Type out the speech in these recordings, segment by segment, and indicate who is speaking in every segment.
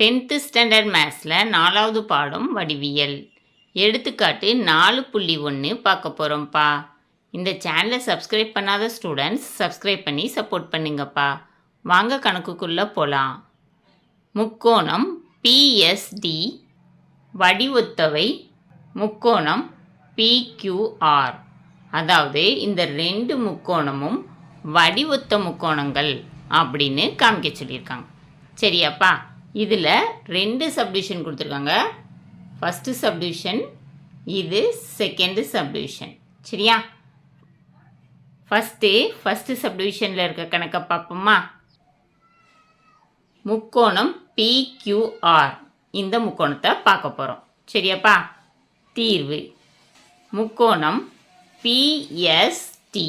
Speaker 1: Tenth standard மேத்ஸில் நாலாவது பாடம் வடிவியல். எடுத்துக்காட்டு நாலு புள்ளி ஒன்று பார்க்க போகிறோம்ப்பா இந்த சேனலை சப்ஸ்கிரைப் பண்ணாத ஸ்டூடெண்ட்ஸ் சப்ஸ்கிரைப் பண்ணி சப்போர்ட் பண்ணுங்கப்பா. வாங்க கணக்குக்குள்ளே போகலாம் முக்கோணம் பிஎஸ்டி வடிவொத்தவை முக்கோணம் பிக்யூஆர் அதாவது இந்த ரெண்டு முக்கோணமும் வடிவொத்த முக்கோணங்கள் அப்படின்னு காமிக்க சொல்லியிருக்காங்க. சரியாப்பா? இதில் ரெண்டு சப்டிவிஷன் கொடுத்துருக்காங்க. ஃபஸ்ட்டு சப்டிவிஷன் இது செகண்டு சப்டிவிஷன் சரியா? ஃபஸ்ட்டு ஃபஸ்ட்டு சப்டிவிஷனில் இருக்க கணக்கை பார்ப்போமா? முக்கோணம் பிக்யூஆர் இந்த முக்கோணத்தை பார்க்க போகிறோம் சரியாப்பா? தீர்வு. முக்கோணம் பிஎஸ்டி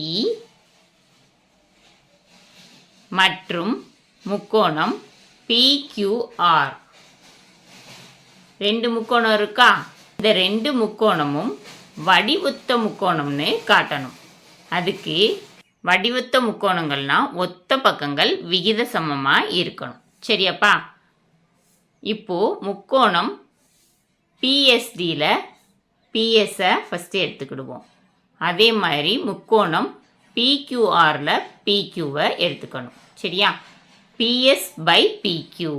Speaker 1: மற்றும் முக்கோணம் பிக்யூஆர் ரெண்டு முக்கோணம் இருக்கா? இந்த ரெண்டு முக்கோணமும் வடிவுத்த முக்கோணம்னு காட்டணும். அதுக்கு வடிவுத்த முக்கோணங்கள்னா ஒத்த பக்கங்கள் விகித சமமாக இருக்கணும். சரியாப்பா? இப்போ முக்கோணம் பிஎஸ்டியில் பிஎஸ்ஸை ஃபஸ்ட்டு எடுத்துக்கிடுவோம். அதே மாதிரி முக்கோணம் பிக்யூஆரில் பிக்யூவை எடுத்துக்கணும். சரியா? பிஎஸ் பை பிக்யூ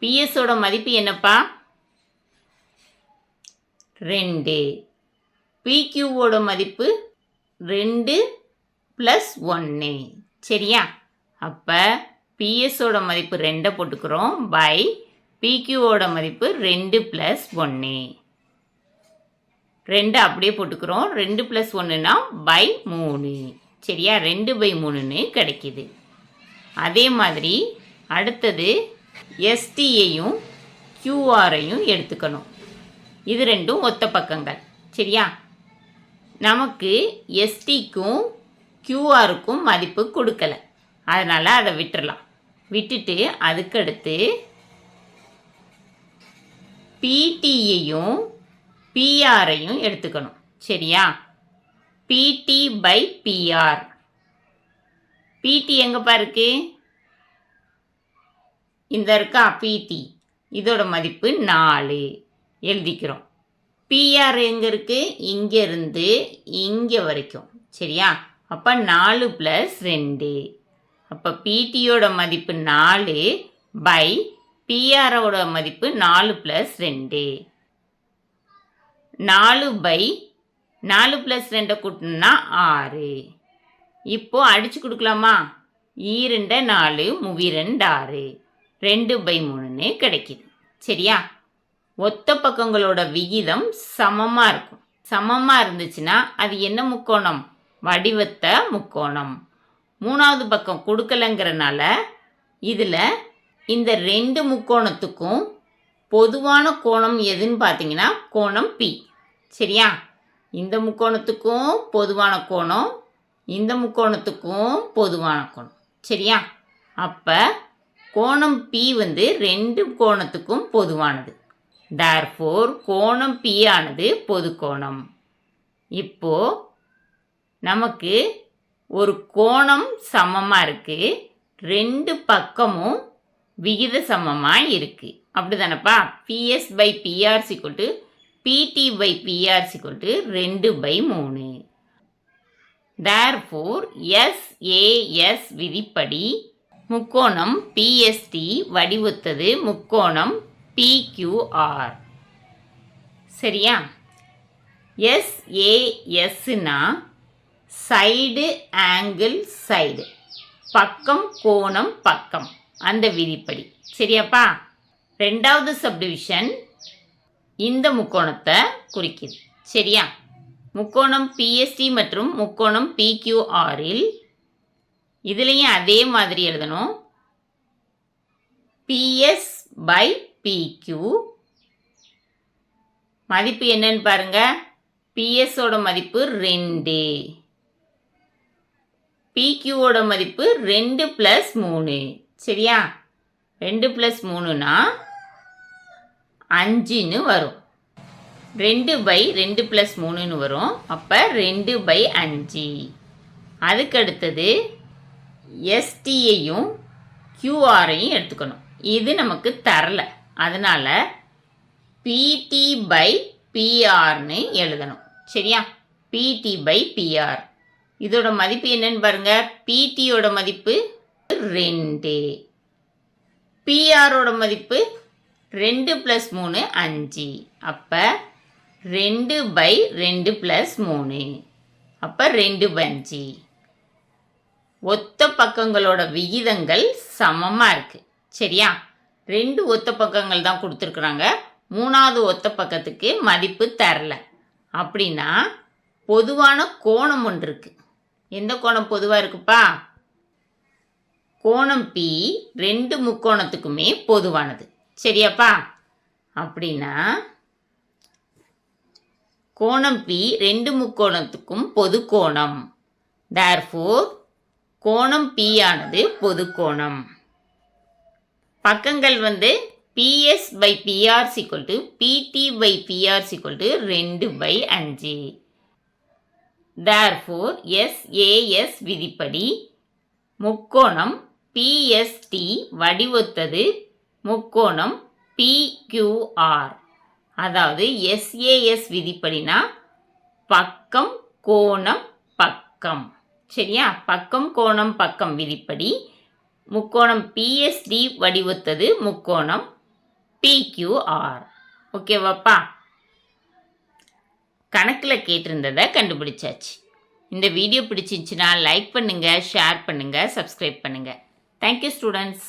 Speaker 1: பிஎஸோட மதிப்பு என்னப்பா? ரெண்டு. பிக்யூவோட மதிப்பு ரெண்டு ப்ளஸ் ஒன்று சரியா? அப்போ பிஎஸோட மதிப்பு ரெண்டை போட்டுக்கிறோம் பை பிக்யூவோட மதிப்பு ரெண்டு ப்ளஸ் ஒன்று ரெண்டு அப்படியே போட்டுக்கிறோம். ரெண்டு ப்ளஸ் ஒன்றுனா பை மூணு. சரியா? ரெண்டு பை மூணுன்னு கிடைக்கிது. அதே மாதிரி அடுத்தது எஸ்டியையும் கியூஆரையும் எடுத்துக்கணும். இது ரெண்டும் ஒத்த பக்கங்கள். சரியா? நமக்கு எஸ்டிக்கும் கியூஆருக்கும் மதிப்பு கொடுக்கல. அதனால் அதை விட்டுறலாம். விட்டுட்டு அதுக்கடுத்து பிடியையும் பிஆரையும் எடுத்துக்கணும். சரியா? பிடி பை பிஆர் பிடி எங்கப்பா இருக்கு இந்த இருக்கா பிடி இதோட மதிப்பு நாலு. எழுதிக்கிறோம். பிஆர் எங்கே இருக்குது இங்கேருந்து இங்கே வரைக்கும். சரியா? அப்போ நாலு ப்ளஸ் ரெண்டு. அப்போ பிடியோட மதிப்பு நாலு பை பிஆரோட மதிப்பு நாலு ப்ளஸ் ரெண்டு. நாலு பை நாலு ப்ளஸ் ரெண்டை கூட்டணும்னா ஆறு. இப்போது அடிச்சு கொடுக்கலாமா? ஈரெண்ட நாலு மூவிரெண்டு ஆறு. ரெண்டு பை மூணுன்னு கிடைக்குது. சரியா? ஒத்த பக்கங்களோட விகிதம் சமமாக இருக்கும். சமமாக இருந்துச்சுன்னா அது என்ன முக்கோணம்? வடிவத்த முக்கோணம். மூணாவது பக்கம் கொடுக்கலங்கிறனால இதில் இந்த ரெண்டு முக்கோணத்துக்கும் பொதுவான கோணம் எதுன்னு பார்த்தீங்கன்னா கோணம் பி சரியா? இந்த முக்கோணத்துக்கும் பொதுவான கோணம் இந்த முக்கோணத்துக்கும் பொதுவான கோணம். சரியா? அப்போ கோணம் பி வந்து ரெண்டு கோணத்துக்கும் பொதுவானது. தேர்ஃபோர் கோணம் பி ஆனது பொது கோணம். இப்போ நமக்கு ஒரு கோணம் சமமாக இருக்குது ரெண்டு பக்கமும் விகித சமமாக இருக்குது அப்படி தானேப்பா பிஎஸ் பை பிஆர் சிக்வல் பிடி பை பிஆர் சிக்வல் ரெண்டு பை மூணு. தேர்ஃபோர் எஸ்ஏஎஸ் விதிப்படி முக்கோணம் பிஎஸ்டி வடிவத்தது முக்கோணம் பிக்யூஆர் சரியா? எஸ்ஏஎஸ்னா சைடு ஆங்கிள் சைடு பக்கம் கோணம் பக்கம். அந்த விதிப்படி. சரியாப்பா? ரெண்டாவது சப்டிவிஷன் இந்த முக்கோணத்தை குறிக்குது. சரியா? முக்கோணம் பிஎஸ்டி மற்றும் முக்கோணம் பிக்யூஆரில் இதுலேயும் அதே மாதிரி எழுதணும். பிஎஸ் பை பிக்யூ மதிப்பு என்னன்னு பாருங்க. பிஎஸோட மதிப்பு ரெண்டு. பிக்யூவோட மதிப்பு ரெண்டு ப்ளஸ் மூணு. சரியா? ரெண்டு ப்ளஸ் மூணுனா அஞ்சுன்னு வரும். ரெண்டு பை ரெண்டு ப்ளஸ் மூணுன்னு வரும். அப்போ ரெண்டு பை அஞ்சு. அதுக்கு அடுத்தது எஸ்டியையும் கியூஆரையும் எடுத்துக்கணும். இது நமக்கு தரல. அதனால பிடி பை பிஆர்னு எழுதணும். சரியா? பிடி பை பிஆர் இதோட மதிப்பு என்னன்னு பாருங்க. பிடியோட மதிப்பு ரெண்டு. பிஆரோட மதிப்பு ரெண்டு ப்ளஸ் மூணு அஞ்சு. அப்போ ரெண்டு பை ரெண்டு ப்ளஸ் மூணு. அப்போ ரெண்டு பை அஞ்சு. ஒத்த பக்கங்களோட விகிதங்கள் சமமாக இருக்குது சரியா? ரெண்டு ஒத்த பக்கங்கள் தான் கொடுத்துருக்குறாங்க. மூணாவது ஒத்த பக்கத்துக்கு மதிப்பு தரல. அப்படின்னா பொதுவான கோணம் ஒன்று இருக்குது எந்த கோணம் பொதுவாக இருக்குப்பா? கோணம் பி ரெண்டு முக்கோணத்துக்குமே பொதுவானது. சரியாப்பா? அப்படின்னா கோணம் பி ரெண்டு முக்கோணத்துக்கும் பொது கோணம் தேர்ஃபோர் கோணம் பி ஆனது பொது கோணம். பக்கங்கள் வந்து PS by PR equal to PT by PR equal to ரெண்டு பை அஞ்சு. தேர்ஃபோர் எஸ்ஏஎஸ் விதிப்படி முக்கோணம் பிஎஸ்டி வடிவொத்தது முக்கோணம் பிக்யூஆர் அதாவது எஸ்ஏஎஸ் விதிப்படினா பக்கம் கோணம் பக்கம். சரியா? பக்கம் கோணம் பக்கம் விதிப்படி. முக்கோணம் பிஎஸ்டி வடிவத்தது முக்கோணம் பிக்யூஆர் ஓகேவாப்பா? கணக்கில் கேட்டிருந்ததை கண்டுபிடிச்சாச்சு. இந்த வீடியோ பிடிச்சிருந்துச்சுன்னா லைக் பண்ணுங்கள் ஷேர் பண்ணுங்கள் சப்ஸ்கிரைப் பண்ணுங்கள் தேங்க்யூ ஸ்டூடெண்ட்ஸ்